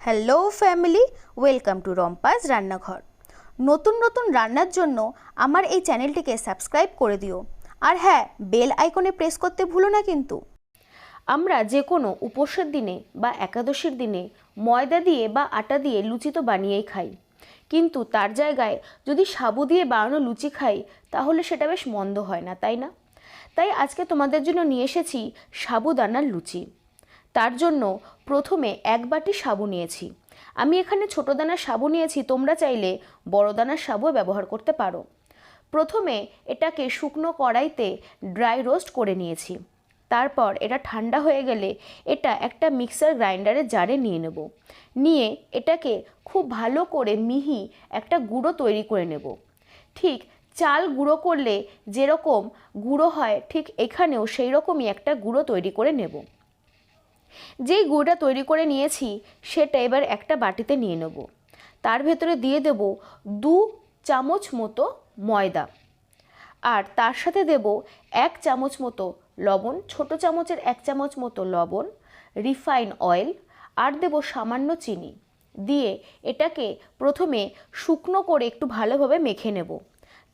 Hello family, welcome to রম্পাস রান্নাঘর। নতুন নতুন রান্নার জন্য আমার এই চ্যানেলটিকে সাবস্ক্রাইব করে দিও। আর হ্যাঁ বেল আইকনে প্রেস করতে ভুলো না কিন্তু। আমরা যে কোনো উপোসের দিনে বা একাদশীর দিনে ময়দা দিয়ে বা আটা দিয়ে লুচি তো বানিয়েই খাই। কিন্তু তার জায়গায় যদি সাবু দিয়ে বানানো লুচি খাই, তাহলে সেটা বেশ মন্দ হয় না, তাই না? তাই আজকে তোমাদের জন্য নিয়ে এসেছি সাবুদানার লুচি। তার জন্য প্রথমে এক বাটি সাবু নিয়েছি। আমি এখানে ছোটো দানার সাবু নিয়েছি, তোমরা চাইলে বড় দানার সাবুও ব্যবহার করতে পারো। প্রথমে এটাকে শুকনো কড়াইতে ড্রাই রোস্ট করে নিয়েছি। তারপর এটা ঠান্ডা হয়ে গেলে এটা একটা মিক্সার গ্রাইন্ডারের জারে নিয়ে নেব। নিয়ে এটাকে খুব ভালো করে মিহি একটা গুঁড়ো তৈরি করে নেব। ঠিক চাল গুঁড়ো করলে যেরকম গুঁড়ো হয়, ঠিক এখানেও সেই রকমই একটা গুঁড়ো তৈরি করে নেব। যেই গুঁড়োটা তৈরি করে নিয়েছি, সেটা এবার একটা বাটিতে নিয়ে নেব। তার ভেতরে দিয়ে দেব দু চামচ মতো ময়দা। আর তার সাথে দেব এক চামচ মতো লবণ, ছোট চামচের এক চামচ মতো লবণ, রিফাইন অয়েল, আর দেব সামান্য চিনি। দিয়ে এটাকে প্রথমে শুকনো করে একটু ভালোভাবে মেখে নেব।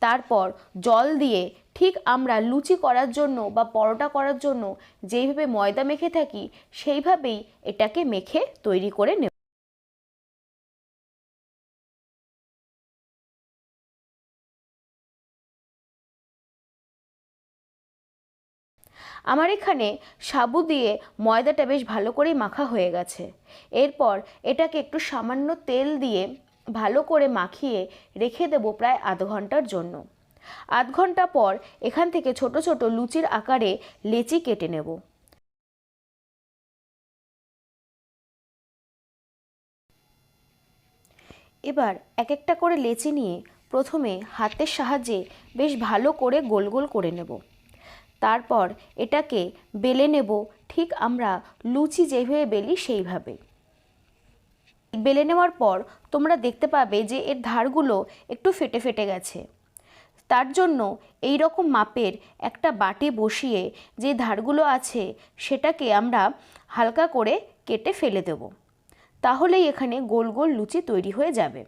তারপর জল দিয়ে ঠিক আমরা লুচি করার জন্য বা পরোটা করার জন্য যেইভাবে ময়দা মেখে থাকি, সেইভাবেই এটাকে মেখে তৈরি করে নেব। আমার এখানে সাবু দিয়ে ময়দাটা বেশ ভালো করেই মাখা হয়ে গেছে। এরপর এটাকে একটু সামান্য তেল দিয়ে ভালো করে মাখিয়ে রেখে দেবো প্রায় আধ ঘণ্টার জন্য। আধ ঘণ্টা পর এখান থেকে ছোট ছোট লুচির আকারে লেচি কেটে নেব। এবার এক একটা করে লেচি নিয়ে প্রথমে হাতের সাহায্যে বেশ ভালো করে গোল গোল করে নেব। তারপর এটাকে বেলে নেব, ঠিক আমরা লুচি যেভাবে বেলি সেইভাবে। বেলে নেওয়ার পর তোমরা দেখতে পাবে যে এর ধারগুলো একটু ফেটে ফেটে গেছে। তার জন্য এই রকম মাপের একটা বাটি বসিয়ে যে ধারগুলো আছে সেটাকে আমরা হালকা করে কেটে ফেলে দেব। তাহলেই এখানে গোল গোল লুচি তৈরি হয়ে যাবে।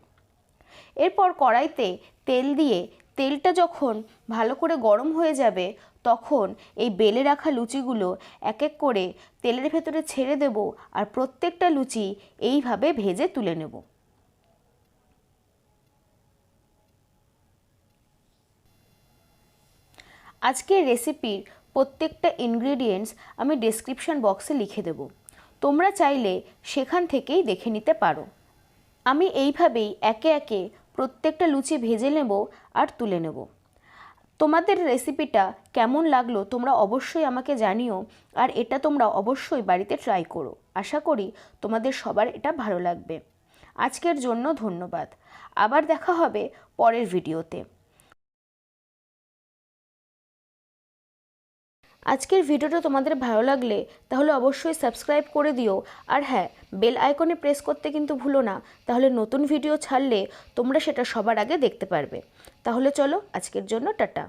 এরপর কড়াইতে তেল দিয়ে তেলটা যখন ভালো করে গরম হয়ে যাবে, তখন এই বেলে রাখা লুচিগুলো এক এক করে তেলের ভেতরে ছেড়ে দেব আর প্রত্যেকটা লুচি এইভাবে ভেজে তুলে নেব। আজকের রেসিপির প্রত্যেকটা ইনগ্রিডিয়েন্টস আমি ডেসক্রিপশন বক্সে লিখে দেব। তোমরা চাইলে সেখান থেকেই দেখে নিতে পারো। আমি এইভাবেই একে একে প্রত্যেকটা লুচি ভেজে নেব আর তুলে নেব। তোমাদের রেসিপিটা কেমন লাগল তোমরা অবশ্যই আমাকে জানিও, আর এটা তোমরা অবশ্যই বাড়িতে ট্রাই করো। আশা করি তোমাদের সবার এটা ভালো লাগবে। আজকের জন্য ধন্যবাদ। আবার দেখা হবে পরের ভিডিওতে আজকের ভিডিওটা তোমাদের ভালো লাগলে তাহলে অবশ্যই সাবস্ক্রাইব করে দিও। আর হ্যাঁ বেল আইকনে প্রেস করতে কিন্তু ভুলো না, তাহলে নতুন ভিডিও ছাড়লে তোমরা সেটা সবার আগে দেখতে পারবে। তাহলে চলো, আজকের জন্য টাটা।